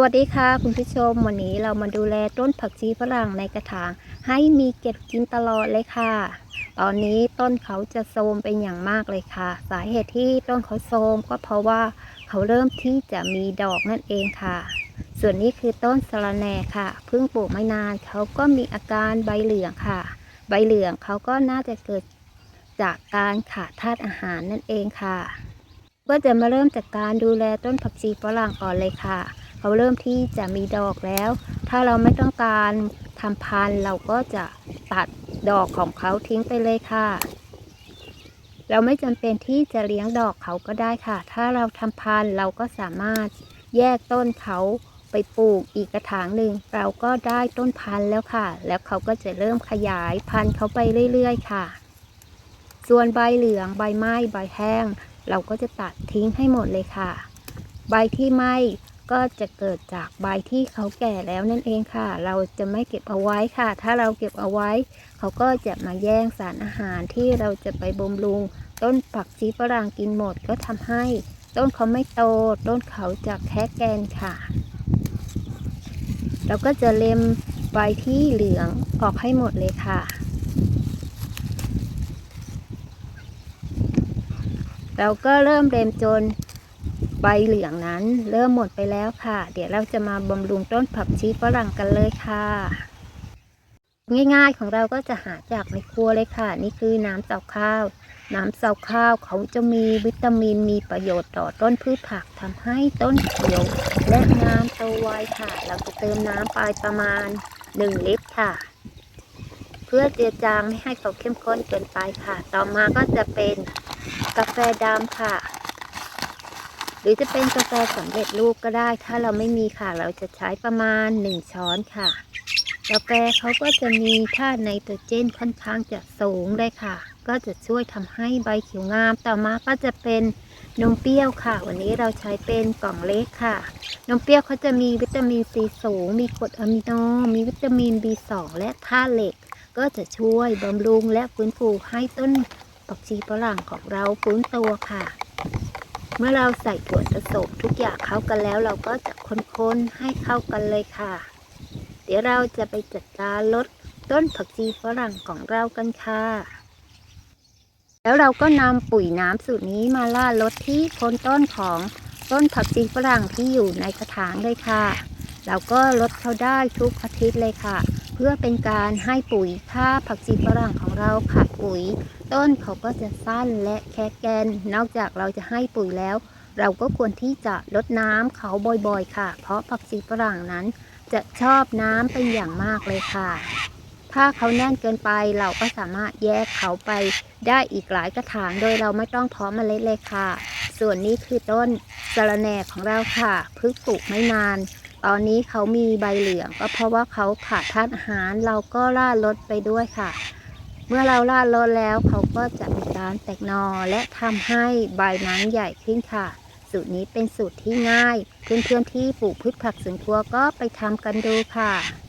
วัสดีค่ะคุณผู้ชมวันนี้เรามาดูแลต้นผักชีฝรั่งในกระถางให้มีเก็บกินตลอดเลยค่ะ ตอนนี้ต้นเขาจะโทรมเป็นอย่างมากเลยค่ะ สาเหตุที่ต้นเขาโทรมก็เพราะว่าเขาเริ่มที่จะมีดอกนั่นเองค่ะ ส่วนนี้คือต้นสะระแหน่ค่ะเพิ่งปลูกไม่นานเขาก็มีอาการใบเหลืองค่ะ ใบเหลืองเขาก็น่าจะเกิดจากการขาดธาตุอาหารนั่นเองค่ะ ก็จะมาเริ่มจากการดูแลต้นผักชีฝรั่งก่อนเลยค่ะ เขาเริ่มที่จะมีดอกแล้ว ถ้าเราไม่ต้องการทำพันธุ์เราก็จะตัดดอกของเขาทิ้งไปเลยค่ะ เราไม่จำเป็นที่จะเลี้ยงดอกเขาก็ได้ค่ะ ถ้าเราทำพันธุ์เราก็สามารถแยกต้นเขาไปปลูกอีกกระถางหนึ่งเราก็ได้ต้นพันธุ์แล้วค่ะ แล้วเขาก็จะเริ่มขยายพันธุ์เขาไปเรื่อยๆ ค่ะ ส่วนใบเหลืองใบไม้ใบแห้ง เราก็จะตัดทิ้งให้หมดเลยค่ะ ใบที่ไหม้ ก็จะเกิดจากใบที่เขาแก่แล้วนั่นเองค่ะ เราจะไม่เก็บเอาไว้ค่ะ ถ้าเราเก็บเอาไว้ เขาก็จะมาแย่งสารอาหารที่เราจะไปบำรุง ต้นผักชีฝรั่งกินหมดก็ทำให้ ต้นเขาไม่โต ต้นเขาจะแค่แกนค่ะ เราก็จะเล็มใบที่เหลืองออกให้หมดเลยค่ะเราก็เริ่มเล็มจน ใบเหลืองนั้น เริ่มหมดไปแล้วค่ะ เดี๋ยวเราจะมาบำรุงต้นผักชีฝรั่งกันเลยค่ะ ง่ายๆของเราก็จะหาจากในครัวเลยค่ะ นี่คือน้ำเสาข้าว น้ำเสาข้าวเขาจะมีวิตามินมีประโยชน์ต่อต้นพืชผักทำให้ต้นเขียว และงามโตไวค่ะ เราจะเติมน้ำไปประมาณ 1 ลิตรค่ะ เพื่อเจือจางไม่ให้เขาเข้มข้นเกินไปค่ะ ต่อมาก็จะเป็นกาแฟดำค่ะ หรือจะเป็นกาแฟสำเร็จรูปก็ได้ ถ้าเราไม่มีค่ะ เราจะใช้ประมาณ 1 ช้อนค่ะ กาแฟเขาก็จะมีธาตุไนโตรเจนค่อนข้างจะสูงเลยค่ะ ก็จะช่วยทำให้ใบเขียวงาม ต่อมาก็จะเป็นนมเปรี้ยวค่ะ วันนี้เราใช้เป็นกล่องเล็กค่ะ นมเปรี้ยวเขาจะมีวิตามินซีสูง มีกรดอะมิโน มีวิตามิน B2 และธาตุเหล็ก ก็จะช่วยบำรุงและฟื้นฟูให้ต้นผักชีฝรั่งของเราฟื้นตัวค่ะ เมื่อเราใส่ถั่วผสมทุกอย่างเข้ากันแล้วเราก็จะคนๆให้เข้ากันเลยค่ะ เดี๋ยวเราจะไปจัดการลดต้นผักชีฝรั่งของเรากันค่ะ แล้วเราก็นำปุ๋ยน้ำสูตรนี้มาล่าลดที่โคนต้นของต้นผักชีฝรั่งที่อยู่ในกระถางเลยค่ะ เราก็ลดเขาได้ทุกอาทิตย์เลยค่ะ พื่อเป็นการให้ปุ๋ยถ้าผักชีฝรั่งของเราขาดปุ๋ย ต้นเขาก็จะสั้นและแค่แกน นอกจากเราจะให้ปุ๋ยแล้ว เราก็ควรที่จะลดน้ำเขาบ่อยๆ ค่ะ เพราะผักชีฝรั่งนั้น จะชอบน้ำเป็นอย่างมากเลยค่ะ ถ้าเขาแน่นเกินไปเราก็สามารถแยกเขาไปได้อีกหลายกระถางโดยเราไม่ต้องเพาะเมล็ดเลยค่ะ ส่วนนี้คือต้นสะระแหน่ของเราค่ะเพิ่งปลูกไม่นาน ตอนนี้เขามีใบเหลืองก็เพราะว่าเขาขาดธาตุอาหารเราก็ล่าลดไปด้วยค่ะ เมื่อเราล่าลดแล้วเขาก็จะมีการแตกนอและทำให้ใบนั้นใหญ่ขึ้นค่ะ สูตรนี้เป็นสูตรที่ง่าย เพื่อนๆที่ปลูกพืชผักสวนครัวก็ไปทำกันดูค่ะ